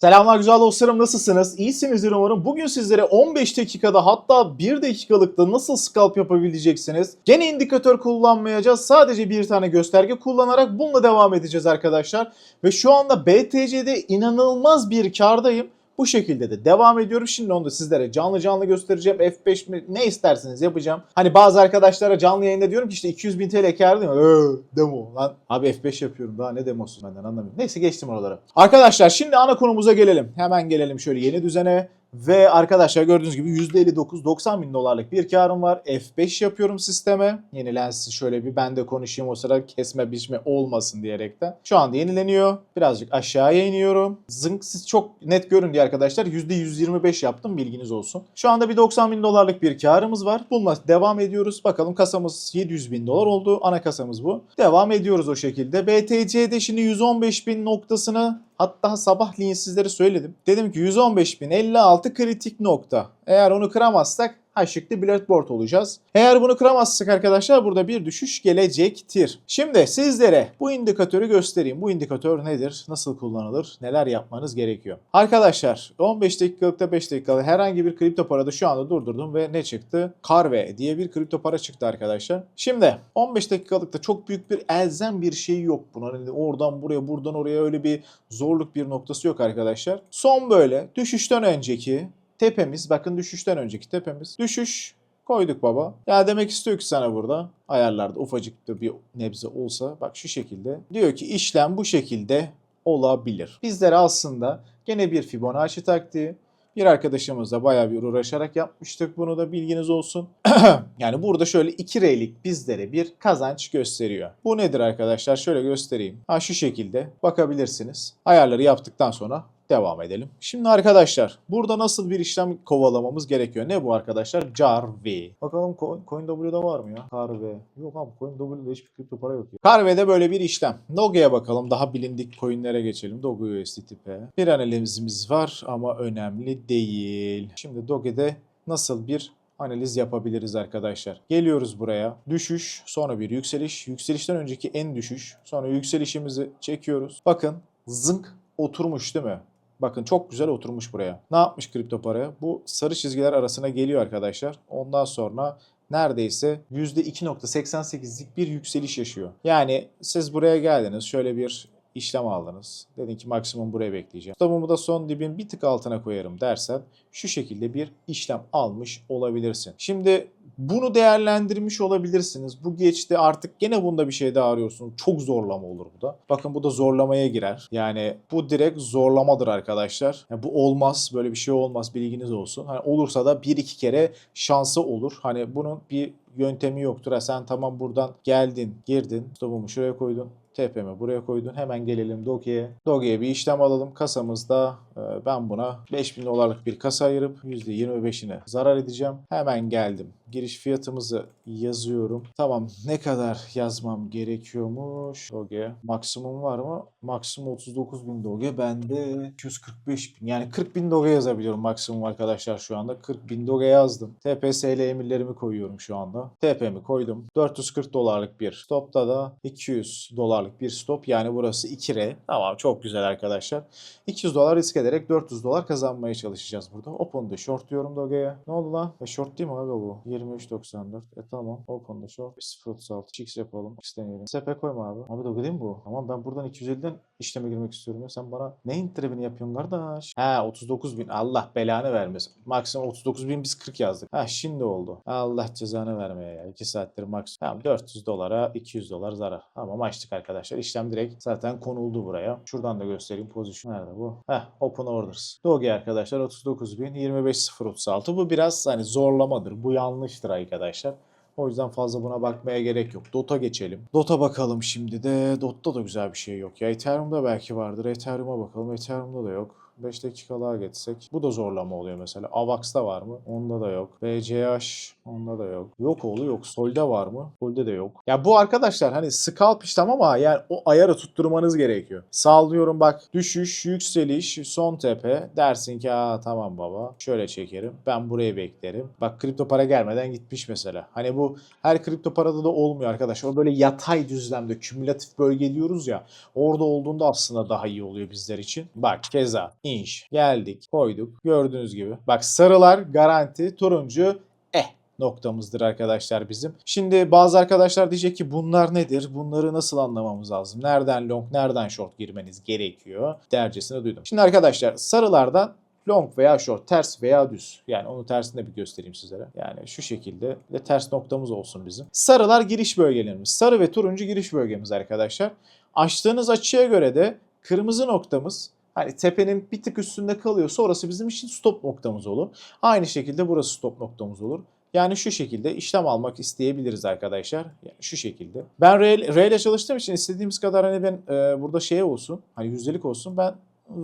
Selamlar güzel dostlarım nasılsınız? İyisinizdir umarım. Bugün sizlere 15 dakikada hatta 1 dakikalıkta nasıl scalp yapabileceksiniz? Gene indikatör kullanmayacağız. Sadece bir tane gösterge kullanarak bununla devam edeceğiz arkadaşlar. Ve şu anda BTC'de inanılmaz bir kardayım. Bu şekilde de devam ediyorum. Şimdi onu da sizlere canlı canlı göstereceğim. F5 mi ne isterseniz yapacağım. Hani bazı arkadaşlara canlı yayında diyorum ki işte 200 bin TL kar değil mi? Ee, demo lan. Abi F5 yapıyorum daha ne demosu benden anlamıyorum. Neyse geçtim oralara. Arkadaşlar şimdi ana konumuza gelelim. Hemen gelelim şöyle yeni düzene. Ve arkadaşlar gördüğünüz gibi %59 90 bin dolarlık bir karım var. F5 yapıyorum sisteme. Yenilensin şöyle bir ben de konuşayım o sırada kesme biçme olmasın diyerekten. Şu anda yenileniyor. Birazcık aşağıya iniyorum. Zınk siz çok net görün diye arkadaşlar. %125 yaptım bilginiz olsun. Şu anda bir 90 bin dolarlık bir karımız var. Bununla devam ediyoruz. Bakalım kasamız 700 bin dolar oldu. Ana kasamız bu. Devam ediyoruz o şekilde. BTC'de şimdi 115 bin noktasını Hatta sabahleyin sizlere söyledim. Dedim ki 115.056 kritik nokta. Eğer onu kıramazsak Haşıklı Blackboard olacağız. Eğer bunu kıramazsak arkadaşlar burada bir düşüş gelecektir. Şimdi sizlere bu indikatörü göstereyim. Bu indikatör nedir? Nasıl kullanılır? Neler yapmanız gerekiyor? Arkadaşlar 15 dakikalıkta 5 dakikalık herhangi bir kripto parada şu anda durdurdum ve ne çıktı? Carve diye bir kripto para çıktı arkadaşlar. Şimdi 15 dakikalıkta çok büyük bir elzem bir şey yok bunun. Hani oradan buraya buradan oraya öyle bir zorluk bir noktası yok arkadaşlar. Son böyle düşüşten önceki tepemiz bakın düşüşten önceki tepemiz. Düşüş koyduk baba. Ya demek istiyor ki sana burada ayarlarda ufacık da bir nebze olsa bak şu şekilde. Diyor ki işlem bu şekilde olabilir. Bizlere aslında gene bir Fibonacci taktiği bir arkadaşımızla bayağı bir uğraşarak yapmıştık. Bunu da bilginiz olsun. yani burada şöyle 2 R'lik bizlere bir kazanç gösteriyor. Bu nedir arkadaşlar? Şöyle göstereyim. Ha şu şekilde bakabilirsiniz. Ayarları yaptıktan sonra devam edelim. Şimdi arkadaşlar burada nasıl bir işlem kovalamamız gerekiyor? Ne bu arkadaşlar? Carve. Bakalım Co- CoinW'da var mı ya? Carve. Yok abi CoinW'de hiçbir kripto para yok ya. Carve'de böyle bir işlem. Doge'ye bakalım. Daha bilindik coinlere geçelim. Doge USDT P. Bir analizimiz var ama önemli değil. Şimdi Doge'de nasıl bir analiz yapabiliriz arkadaşlar. Geliyoruz buraya. Düşüş, sonra bir yükseliş. Yükselişten önceki en düşüş. Sonra yükselişimizi çekiyoruz. Bakın zınk oturmuş değil mi? Bakın çok güzel oturmuş buraya. Ne yapmış kripto para? Bu sarı çizgiler arasına geliyor arkadaşlar. Ondan sonra neredeyse %2.88'lik bir yükseliş yaşıyor. Yani siz buraya geldiniz şöyle bir işlem aldınız. Dedin ki maksimum buraya bekleyeceğim. Stopumu da son dibin bir tık altına koyarım dersen şu şekilde bir işlem almış olabilirsin. Şimdi bunu değerlendirmiş olabilirsiniz. Bu geçti artık gene bunda bir şey daha arıyorsunuz. Çok zorlama olur bu da. Bakın bu da zorlamaya girer. Yani bu direkt zorlamadır arkadaşlar. Yani bu olmaz. Böyle bir şey olmaz. Bilginiz olsun. Hani olursa da bir iki kere şansı olur. Hani bunun bir yöntemi yoktur. Ha sen tamam buradan geldin, girdin, stopumu şuraya koydun. TP'mi buraya koydun. Hemen gelelim Doge'ye. Doge'ye bir işlem alalım. Kasamızda e, ben buna 5000 dolarlık bir kasa ayırıp %25'ine zarar edeceğim. Hemen geldim. Giriş fiyatımızı yazıyorum. Tamam ne kadar yazmam gerekiyormuş? Doge. Maksimum var mı? Maksimum 39 bin Doge. Bende 245 bin. Yani 40 bin Doge yazabiliyorum maksimum arkadaşlar şu anda. 40 bin Doge yazdım. TPSL emirlerimi koyuyorum şu anda. TP'mi koydum. 440 dolarlık bir stopta da 200 dolarlık bir stop. Yani burası 2R. Tamam çok güzel arkadaşlar. 200 dolar risk ederek 400 dolar kazanmaya çalışacağız burada. Open'da short diyorum Doge'ye. Ne oldu lan? E short değil mi abi bu? 23.94. E tamam. Open'da short. 0.36. X yapalım. X deneyelim. SP koyma abi. Abi Doge değil mi bu? Tamam ben buradan 250'den işleme girmek istiyorum ya. Sen bana neyin tribini yapıyorsun kardeş? He 39 bin. Allah belanı vermesin. Maksimum 39 bin biz 40 yazdık. Ha şimdi oldu. Allah cezanı vermeye ya. 2 saattir maksimum. Tamam 400 dolara 200 dolar zarar. Tamam açtık arkadaşlar. İşlem direkt zaten konuldu buraya. Şuradan da göstereyim pozisyon. Nerede bu? Heh open orders. Doge arkadaşlar 39 bin 25.036. Bu biraz hani zorlamadır. Bu yanlıştır arkadaşlar. O yüzden fazla buna bakmaya gerek yok. Dota geçelim. Dota bakalım şimdi de. Dot'ta da güzel bir şey yok. Ya Ethereum'da belki vardır. Ethereum'a bakalım. Ethereum'da da yok. 5 dakikalığa geçsek. Bu da zorlama oluyor mesela. Avax'ta var mı? Onda da yok. BCH onda da yok. Yok oğlu yok. Sol'de var mı? Sol'de de yok. Ya bu arkadaşlar hani scalp işlem ama yani o ayarı tutturmanız gerekiyor. Sallıyorum bak düşüş, yükseliş, son tepe. Dersin ki aa tamam baba. Şöyle çekerim. Ben buraya beklerim. Bak kripto para gelmeden gitmiş mesela. Hani bu her kripto parada da olmuyor arkadaşlar. O böyle yatay düzlemde kümülatif bölge diyoruz ya. Orada olduğunda aslında daha iyi oluyor bizler için. Bak keza inş. Geldik, koyduk. Gördüğünüz gibi. Bak sarılar garanti, turuncu eh noktamızdır arkadaşlar bizim. Şimdi bazı arkadaşlar diyecek ki bunlar nedir? Bunları nasıl anlamamız lazım? Nereden long, nereden short girmeniz gerekiyor? Dercesine duydum. Şimdi arkadaşlar sarılardan long veya short, ters veya düz. Yani onu tersini de bir göstereyim sizlere. Yani şu şekilde de ters noktamız olsun bizim. Sarılar giriş bölgelerimiz. Sarı ve turuncu giriş bölgemiz arkadaşlar. Açtığınız açıya göre de kırmızı noktamız hani tepenin bir tık üstünde kalıyorsa orası bizim için stop noktamız olur. Aynı şekilde burası stop noktamız olur. Yani şu şekilde işlem almak isteyebiliriz arkadaşlar. Yani şu şekilde. Ben R, ile çalıştığım için istediğimiz kadar hani ben e, burada şey olsun, hani yüzdelik olsun. Ben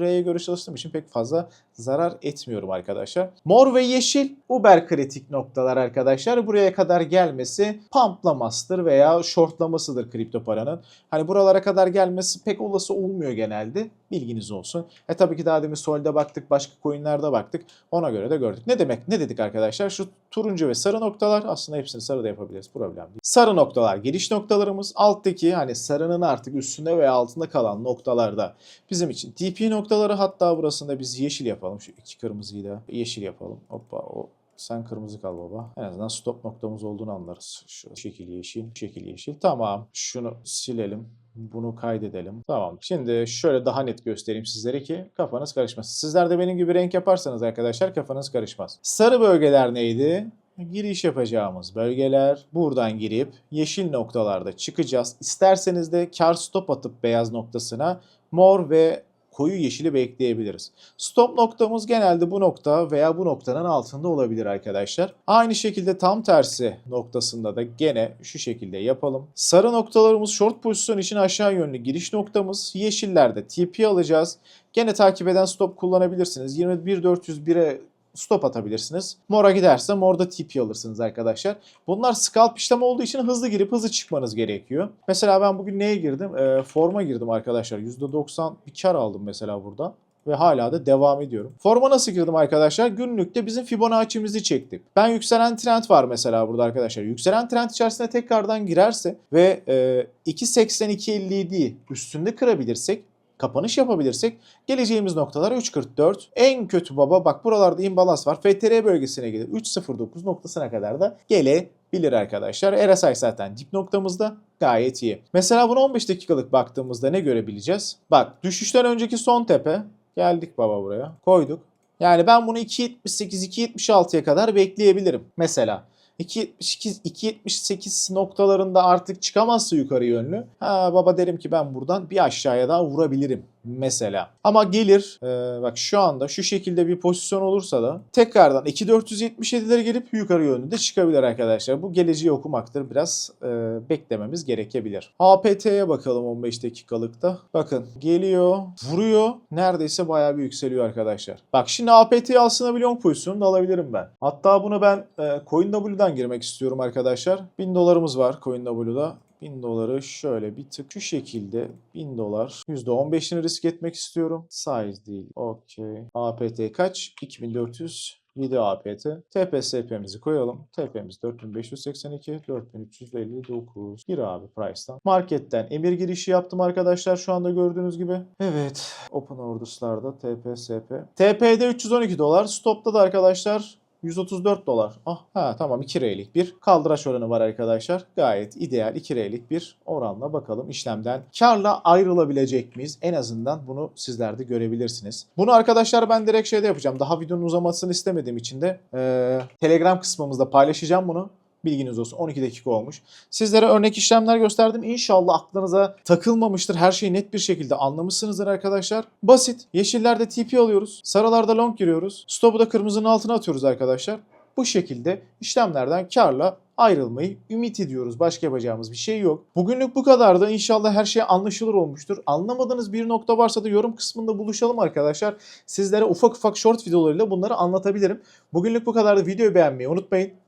R'ye göre çalıştığım için pek fazla zarar etmiyorum arkadaşlar. Mor ve yeşil uber kritik noktalar arkadaşlar. Buraya kadar gelmesi pumplamasıdır veya shortlamasıdır kripto paranın. Hani buralara kadar gelmesi pek olası olmuyor genelde. Bilginiz olsun. E tabii ki daha demin Sol'da baktık, başka coinlerde baktık. Ona göre de gördük. Ne demek? Ne dedik arkadaşlar? Şu turuncu ve sarı noktalar aslında hepsini sarı da yapabiliriz. Problem değil. Sarı noktalar giriş noktalarımız. Alttaki hani sarının artık üstünde veya altında kalan noktalarda bizim için TP noktaları hatta burasında biz yeşil yapalım. Şu iki kırmızıyı da yeşil yapalım. Hoppa o sen kırmızı kal baba. En azından stop noktamız olduğunu anlarız. Şu şekil yeşil, şekil yeşil. Tamam. Şunu silelim. Bunu kaydedelim. Tamam. Şimdi şöyle daha net göstereyim sizlere ki kafanız karışmasın. Sizler de benim gibi renk yaparsanız arkadaşlar kafanız karışmaz. Sarı bölgeler neydi? Giriş yapacağımız bölgeler. Buradan girip yeşil noktalarda çıkacağız. İsterseniz de kar stop atıp beyaz noktasına mor ve koyu yeşili bekleyebiliriz. Stop noktamız genelde bu nokta veya bu noktanın altında olabilir arkadaşlar. Aynı şekilde tam tersi noktasında da gene şu şekilde yapalım. Sarı noktalarımız short pozisyon için aşağı yönlü giriş noktamız. Yeşillerde TP alacağız. Gene takip eden stop kullanabilirsiniz. 21401'e stop atabilirsiniz. Mora giderse morda TP alırsınız arkadaşlar. Bunlar scalp işlemi olduğu için hızlı girip hızlı çıkmanız gerekiyor. Mesela ben bugün neye girdim? Ee, forma girdim arkadaşlar. %90 bir kar aldım mesela burada ve hala da devam ediyorum. Forma nasıl girdim arkadaşlar? Günlükte bizim Fibonacci'mizi çektik. Ben yükselen trend var mesela burada arkadaşlar. Yükselen trend içerisine tekrardan girerse ve e, 2.82.57'yi üstünde kırabilirsek kapanış yapabilirsek geleceğimiz noktalar 3.44. En kötü baba bak buralarda imbalans var. FTR bölgesine gelir. 3.09 noktasına kadar da gelebilir arkadaşlar. RSI zaten dip noktamızda gayet iyi. Mesela bunu 15 dakikalık baktığımızda ne görebileceğiz? Bak düşüşten önceki son tepe. Geldik baba buraya. Koyduk. Yani ben bunu 2.78-2.76'ya kadar bekleyebilirim. Mesela 2.78 2.78 noktalarında artık çıkamazsa yukarı yönlü. Ha baba derim ki ben buradan bir aşağıya daha vurabilirim mesela. Ama gelir e, bak şu anda şu şekilde bir pozisyon olursa da tekrardan 2.477'lere gelip yukarı yönlü de çıkabilir arkadaşlar. Bu geleceği okumaktır. Biraz e, beklememiz gerekebilir. APT'ye bakalım 15 dakikalıkta. Bakın geliyor, vuruyor. Neredeyse bayağı bir yükseliyor arkadaşlar. Bak şimdi APT'yi aslında bir long pozisyonu da alabilirim ben. Hatta bunu ben e, CoinW'dan girmek istiyorum arkadaşlar. 1000 dolarımız var CoinW'da. 1000 doları şöyle bir tık şu şekilde 1000 dolar %15'ini risk etmek istiyorum. Size değil. Okey. APT kaç? 2407 APT. TPSP'mizi koyalım. TP'miz 4582, 4359. Gir abi price'tan. Marketten emir girişi yaptım arkadaşlar şu anda gördüğünüz gibi. Evet. Open Orders'larda TPSP. TP'de 312 dolar. Stop'ta da arkadaşlar 134 dolar. Ah ha tamam 2 R'lik bir kaldıraç oranı var arkadaşlar. Gayet ideal 2 R'lik bir oranla bakalım işlemden karla ayrılabilecek miyiz? En azından bunu sizler de görebilirsiniz. Bunu arkadaşlar ben direkt şeyde yapacağım. Daha videonun uzamasını istemediğim için de eee, Telegram kısmımızda paylaşacağım bunu. Bilginiz olsun 12 dakika olmuş. Sizlere örnek işlemler gösterdim. İnşallah aklınıza takılmamıştır. Her şeyi net bir şekilde anlamışsınızdır arkadaşlar. Basit. Yeşillerde TP alıyoruz. Sarılarda long giriyoruz. Stop'u da kırmızının altına atıyoruz arkadaşlar. Bu şekilde işlemlerden karla ayrılmayı ümit ediyoruz. Başka yapacağımız bir şey yok. Bugünlük bu kadardı. İnşallah her şey anlaşılır olmuştur. Anlamadığınız bir nokta varsa da yorum kısmında buluşalım arkadaşlar. Sizlere ufak ufak short videolarıyla bunları anlatabilirim. Bugünlük bu kadardı. Videoyu beğenmeyi unutmayın.